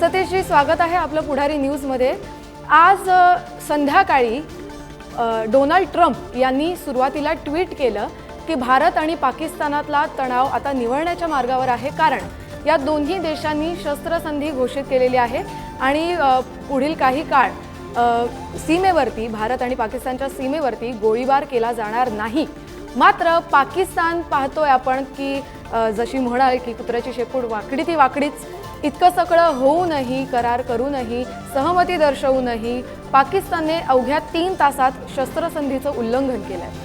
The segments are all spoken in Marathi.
सतीशजी स्वागत आहे आपलं पुढारी न्यूजमध्ये. आज संध्याकाळी डोनाल्ड ट्रम्प यांनी सुरुवातीला ट्विट केलं की भारत आणि पाकिस्तानातला तणाव आता निवळण्याच्या मार्गावर आहे. कारण या दोन्ही देशांनी शस्त्रसंधी घोषित केलेली आहे आणि पुढील काही काळ सीमेवरती भारत आणि पाकिस्तानच्या सीमेवरती गोळीबार केला जाणार नाही. मात्र पाकिस्तान पाहतोय आपण की जशी म्हणाल की कुत्र्याची शेपूट वाकडी ती वाकडीच इतकं सगळं होऊनही करार करूनही सहमती दर्शवूनही पाकिस्तानने अवघ्या तीन तासात शस्त्रसंधीचं उल्लंघन केलंय.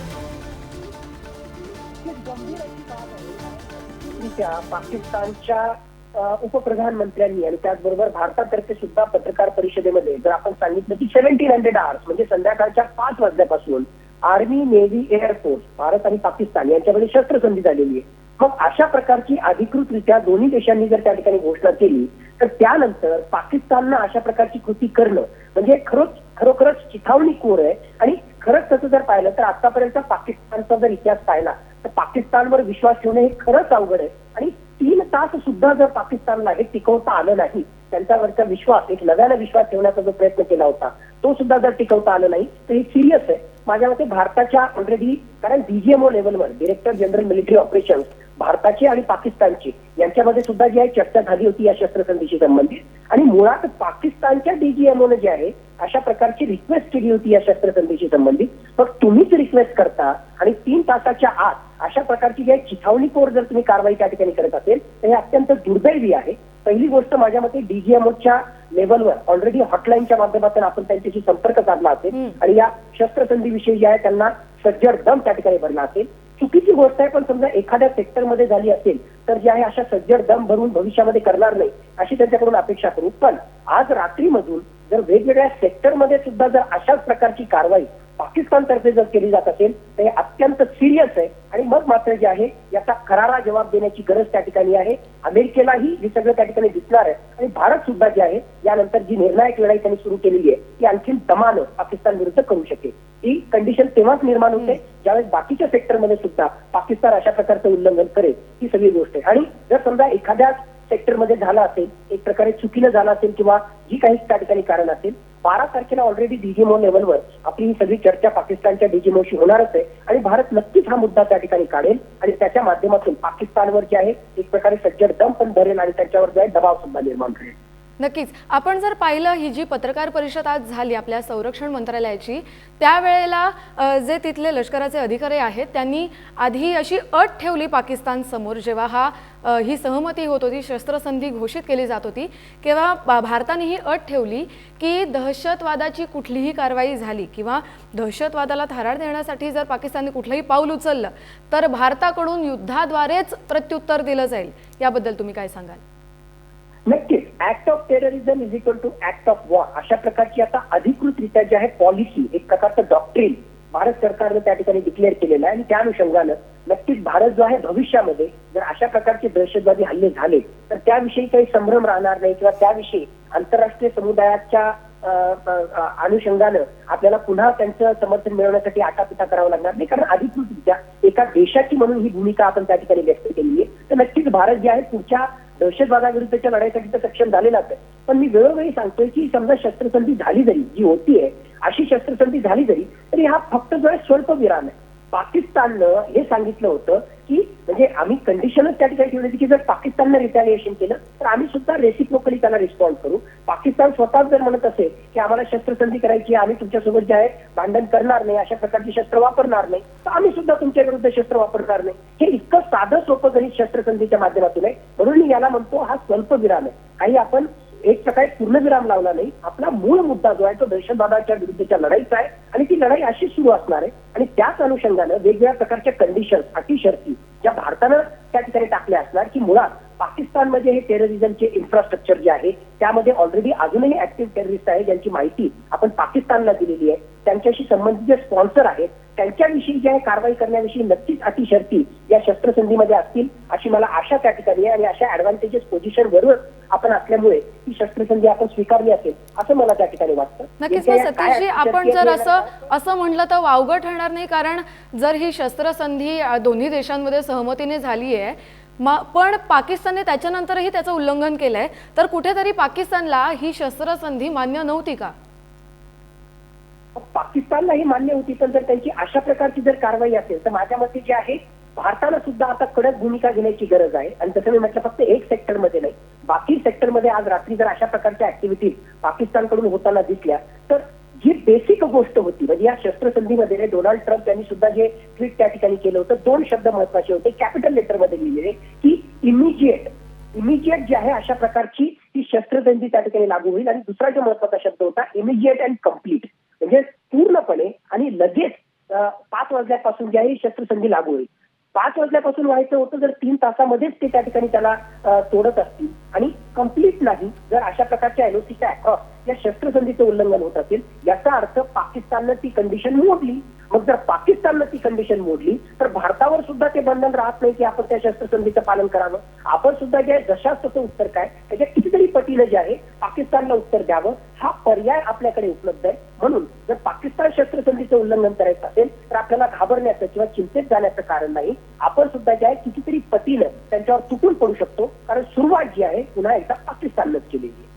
पाकिस्तानच्या उपप्रधानमंत्र्यांनी आणि त्याचबरोबर भारतातर्फे सुद्धा पत्रकार परिषदेमध्ये जर आपण सांगितलं की सेव्हन्टीन हंड्रेड आवर्स म्हणजे संध्याकाळच्या पाच वाजल्यापासून आर्मी नेव्ही एअरफोर्स भारत आणि पाकिस्तान यांच्यामध्ये शस्त्रसंधी झालेली आहे. मग अशा प्रकारची अधिकृतरित्या दोन्ही देशांनी जर त्या ठिकाणी घोषणा केली तर त्यानंतर पाकिस्ताननं अशा प्रकारची कृती करणं म्हणजे खरोच खरोखरच चिथावणी कोर आहे. आणि खरंच तसं जर पाहिलं तर आतापर्यंत पाकिस्तानचा जर इतिहास पाहिला तर पाकिस्तानवर विश्वास ठेवणं हे खरंच अवघड आहे. आणि तीन तास सुद्धा जर पाकिस्तानला हे टिकवता आलं नाही त्यांच्यावरचा विश्वास एक नव्यानं विश्वास ठेवण्याचा जो प्रयत्न केला होता तो सुद्धा जर टिकवता आलं नाही तर हे सिरियस आहे. माझ्या मते भारताच्या ऑलरेडी कारण डीजीएमओ लेवलवर डिरेक्टर जनरल मिलिटरी ऑपरेशन्स भारताची आणि पाकिस्तानची यांच्यामध्ये सुद्धा जी आहे चर्चा झाली होती या शस्त्रसंधीशी संबंधित. आणि मुळात पाकिस्तानच्या डीजीएमओने जे आहे अशा प्रकारची रिक्वेस्ट केली होती या शस्त्रसंधीशी संबंधित. मग तुम्हीच रिक्वेस्ट करता आणि तीन तासाच्या आत अशा प्रकारची जी आहे चिथावणीखोर जर तुम्ही कारवाई त्या ठिकाणी करत असेल तर हे अत्यंत दुर्दैवी आहे. पहिली गोष्ट माझ्या मते डीजीएमओच्या लेवलवर ऑलरेडी हॉटलाईनच्या माध्यमातून आपण त्यांच्याशी संपर्क साधला असेल. आणि या शस्त्रसंधी विषयी जे आहे त्यांना सज्जड दम त्या ठिकाणी भरला असेल. चुकीची गोष्ट आहे पण समजा एखाद्या सेक्टरमध्ये झाली असेल तर जे आहे अशा सज्जड दम भरून भविष्यामध्ये करणार नाही अशी त्यांच्याकडून अपेक्षा करू. पण आज रात्रीमधून जर वेगवेगळ्या सेक्टरमध्ये सुद्धा जर अशाच प्रकारची कारवाई पाकिस्तानतर्फे जर केली जात असेल तर हे अत्यंत सिरियस आहे. आणि मग मात्र जे आहे याचा करारा जबाब देण्याची गरज त्या ठिकाणी आहे. अमेरिकेलाही हे सगळं त्या ठिकाणी दिसणार आहे. आणि भारत सुद्धा जे आहे यानंतर जी निर्णायक लढाई त्यांनी सुरू केलेली आहे ती आणखी दमानं पाकिस्तान विरुद्ध करू शकेल. ही कंडिशन तेव्हाच निर्माण होते ज्यावेळेस बाकीच्या सेक्टरमध्ये सुद्धा पाकिस्तान अशा प्रकारचं उल्लंघन करेल ही सगळी गोष्ट आहे. आणि जर समजा एखाद्या सेक्टरमध्ये झाला असेल एक प्रकारे चुकीनं झालं असेल किंवा जी काही त्या ठिकाणी कारण असेल बारा तारखेला ऑलरेडी डीजीमो लेवलवर आपली ही सगळी चर्चा पाकिस्तानच्या डीजीमोशी होणारच आहे. आणि भारत नक्कीच हा मुद्दा त्या ठिकाणी काढेल आणि त्याच्या माध्यमातून पाकिस्तानवर जे आहे एक प्रकारे सज्जड दम पण धरेल आणि त्याच्यावर जो आहे दबाव सुद्धा निर्माण करेल. नक्कीच. आपण जर पाहिलं ही जी पत्रकार परिषद आज झाली आपल्या संरक्षण मंत्रालयाची त्यावेळेला जे तिथले लष्कराचे अधिकारी आहेत त्यांनी आधी अशी अट ठेवली पाकिस्तान समोर जेव्हा हा ही सहमती होत होती शस्त्रसंधी घोषित केली जात होती तेव्हा भारताने ही अट ठेवली की दहशतवादाची कुठलीही कारवाई झाली किंवा दहशतवादाला थाराड देण्यासाठी जर पाकिस्तानने कुठलंही पाऊल उचललं तर भारताकडून युद्धाद्वारेच प्रत्युत्तर दिलं जाईल. याबद्दल तुम्ही काय सांगाल? नक्कीच. Act of terrorism is equal to act of war अशा प्रकारची आता अधिकृतरित्या जी आहे पॉलिसी एक प्रकारचं डॉक्ट्रीन भारत सरकारनं त्या ठिकाणी डिक्लेअर केलेलं आहे. आणि त्या अनुषंगानं नक्कीच भारत जो आहे भविष्यामध्ये जर अशा प्रकारचे दहशतवादी हल्ले झाले तर त्याविषयी काही संभ्रम राहणार नाही किंवा त्याविषयी आंतरराष्ट्रीय समुदायाच्या अनुषंगानं आपल्याला पुन्हा त्यांचं समर्थन मिळवण्यासाठी आटापिटा करावं लागणार नाही. कारण अधिकृतरित्या एका देशाची म्हणून ही भूमिका आपण त्या ठिकाणी व्यक्त केली आहे. तर नक्कीच भारत जे आहे पुढच्या दहशतवादाविरुद्धच्या लढाईसाठी तर सक्षम झालेलाच आहे. पण मी वेळोवेळी सांगतोय की समजा शस्त्रसंधी झाली जरी जी होतीये अशी शस्त्रसंधी झाली जरी तरी हा फक्त जो आहे स्वल्पविराम आहे. पाकिस्ताननं हे सांगितलं होतं की म्हणजे आम्ही कंडिशनच त्या ठिकाणी ठेवली की जर पाकिस्ताननं रिटॅलिएशन केलं तर आम्ही सुद्धा रेसिप्रोकली त्याला रिस्पॉन्ड करू. पाकिस्तान स्वतःच जर म्हणत असेल की आम्हाला शस्त्रसंधी करायची आहे, आम्ही तुमच्यासोबत जे आहे भांडण करणार नाही अशा प्रकारची शस्त्र वापरणार नाही तर आम्ही सुद्धा तुमच्या विरुद्ध शस्त्र वापरणार नाही. हे इतकं साधं सोपं गणित शस्त्रसंधीच्या माध्यमातून आहे. म्हणून मी याला म्हणतो हा स्वल्पविराम आहे. काही आपण एक प्रकारे पूर्णविराम लावला नाही. आपला मूळ मुद्दा जो आहे तो दहशतवादाच्या विरुद्धच्या लढाईचा आहे आणि ती लढाई अशी सुरू असणार आहे. आणि त्याच अनुषंगानं वेगवेगळ्या प्रकारच्या कंडिशन अटी शर्ती ज्या भारतानं त्या ठिकाणी टाकल्या असणार की मुळात पाकिस्तानमध्ये हे टेररिझमचे इन्फ्रास्ट्रक्चर जे आहे त्यामध्ये ऑलरेडी अजूनही ऍक्टिव्ह टेररिस्ट आहे ज्यांची माहिती आपण पाकिस्तानला दिलेली आहे. त्यांच्याशी संबंधित जे स्पॉन्सर आहेत त्यांच्याविषयी जे आहे कारवाई करण्याविषयी नक्कीच अटी शर्ती या शस्त्रसंधीमध्ये असतील अशी मला आशा त्या ठिकाणी आहे आणि अशा ऍडव्हान्टेजेस पोझिशनवरच आपण असल्यामुळे शस्त्रसंधी आपण स्वीकारली असेल असं मला त्या ठिकाणी वाटतं. नक्कीच सतीशजी आपण जर असं असं म्हटलं तर वावगं ठरणार नाही कारण जर ही शस्त्रसंधी दोन्ही देशांमध्ये सहमतीने झाली आहे पण पाकिस्तानने त्याच्यानंतरही त्याचं उल्लंघन केलंय तर कुठेतरी पाकिस्तानला ही शस्त्रसंधी मान्य नव्हती का? पाकिस्तानला ही मान्य होती पण जर त्यांची अशा प्रकारची जर कारवाई असेल तर माझ्या मते जे आहे भारताला सुद्धा आता कडक भूमिका घेण्याची गरज आहे. आणि जसं मी म्हटलं फक्त एक सेक्टरमध्ये नाही. बाकी सेक्टरमध्ये आज रात्री जर अशा प्रकारच्या ऍक्टिव्हिटीज पाकिस्तानकडून होताना दिसल्या तर जी बेसिक गोष्ट होती म्हणजे या शस्त्रसंधीमध्ये डोनाल्ड ट्रम्प यांनी सुद्धा जे ट्विट त्या ठिकाणी केलं होतं दोन शब्द महत्त्वाचे होते. कॅपिटल लेटरमध्ये लिहिलेले की इमिजिएट इमिजिएट जी आहे अशा प्रकारची ही शस्त्रसंधी त्या ठिकाणी लागू होईल. आणि दुसरा जो महत्त्वाचा शब्द होता इमिजिएट अँड कंप्लीट म्हणजे पूर्णपणे आणि लगेच पाच वाजल्यापासून जी आहे शस्त्रसंधी लागू होईल. पाच वाजल्यापासून व्हायचं होतं जर तीन तासामध्येच ते त्या ठिकाणी त्याला तोडत असतील कंप्लीट नाही जर अशा प्रकारच्या एलओसीच्या अक्रॉस या शस्त्रसंधीचं उल्लंघन होत असेल याचा अर्थ पाकिस्ताननं ती कंडिशन मोडली. मग जर पाकिस्ताननं ती कंडिशन मोडली तर भारतावर सुद्धा ते बंधन राहत नाही की आपण त्या शस्त्रसंधीचं पालन करावं. आपण सुद्धा जे आहे जशाच तसं उत्तर काय त्याच्या कितीतरी पटीनं जे आहे पाकिस्तानला उत्तर द्यावं. हा पर्याय आपल्याकडे उपलब्ध आहे. म्हणून जर पाकिस्तान शस्त्रसंधीचं उल्लंघन करायचं असेल तर आपल्याला घाबरण्याचं किंवा चिंतेत जाण्याचं कारण नाही. आपण सुद्धा जे आहे कितीतरी पटीनं त्यांच्यावर तुटून पडू शकतो. कारण सुरुवात जी आहे पुन्हा एकदा पाकिस्ताननंच केलेली आहे.